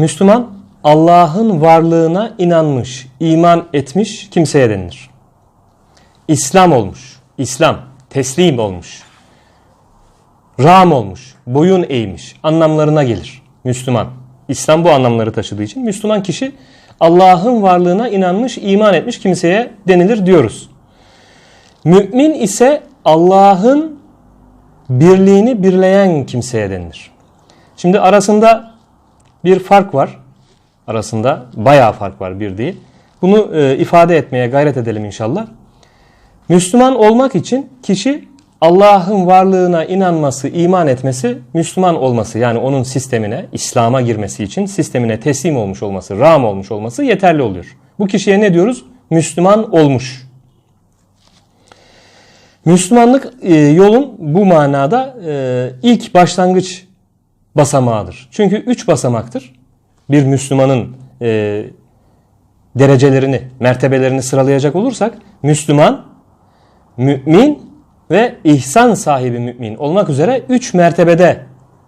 Müslüman Allah'ın varlığına inanmış, iman etmiş kimseye denilir. İslam olmuş, İslam, teslim olmuş, ram olmuş, boyun eğmiş anlamlarına gelir Müslüman. İslam bu anlamları taşıdığı için Müslüman kişi Allah'ın varlığına inanmış, iman etmiş kimseye denilir diyoruz. Mümin ise Allah'ın birliğini birleyen kimseye denilir. Şimdi arasında bir fark var. Arasında bayağı fark var bir değil. Bunu e, ifade etmeye gayret edelim inşallah. Müslüman olmak için kişi Allah'ın varlığına inanması, iman etmesi, Müslüman olması yani onun sistemine, İslam'a girmesi için sistemine teslim olmuş olması, ram olmuş olması yeterli oluyor. Bu kişiye ne diyoruz? Müslüman olmuş. Müslümanlık e, yolun bu manada e, ilk başlangıç basamağıdır. Çünkü üç basamaktır. Bir Müslümanın e, derecelerini, mertebelerini sıralayacak olursak Müslüman, mümin ve ihsan sahibi mümin olmak üzere üç mertebede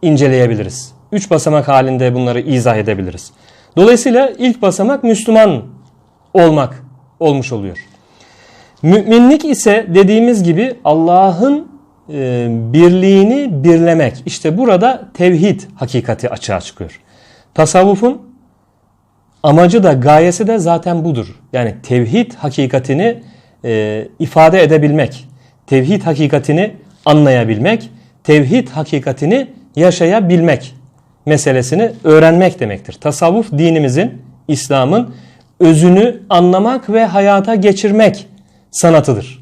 inceleyebiliriz. Üç basamak halinde bunları izah edebiliriz. Dolayısıyla ilk basamak Müslüman olmak olmuş oluyor. Müminlik ise dediğimiz gibi Allah'ın e, birliğini birlemek. İşte burada tevhid hakikati açığa çıkıyor. Tasavvufun amacı da gayesi de zaten budur. Yani tevhid hakikatini e, ifade edebilmek, tevhid hakikatini anlayabilmek, tevhid hakikatini yaşayabilmek meselesini öğrenmek demektir. Tasavvuf dinimizin, İslam'ın özünü anlamak ve hayata geçirmek sanatıdır.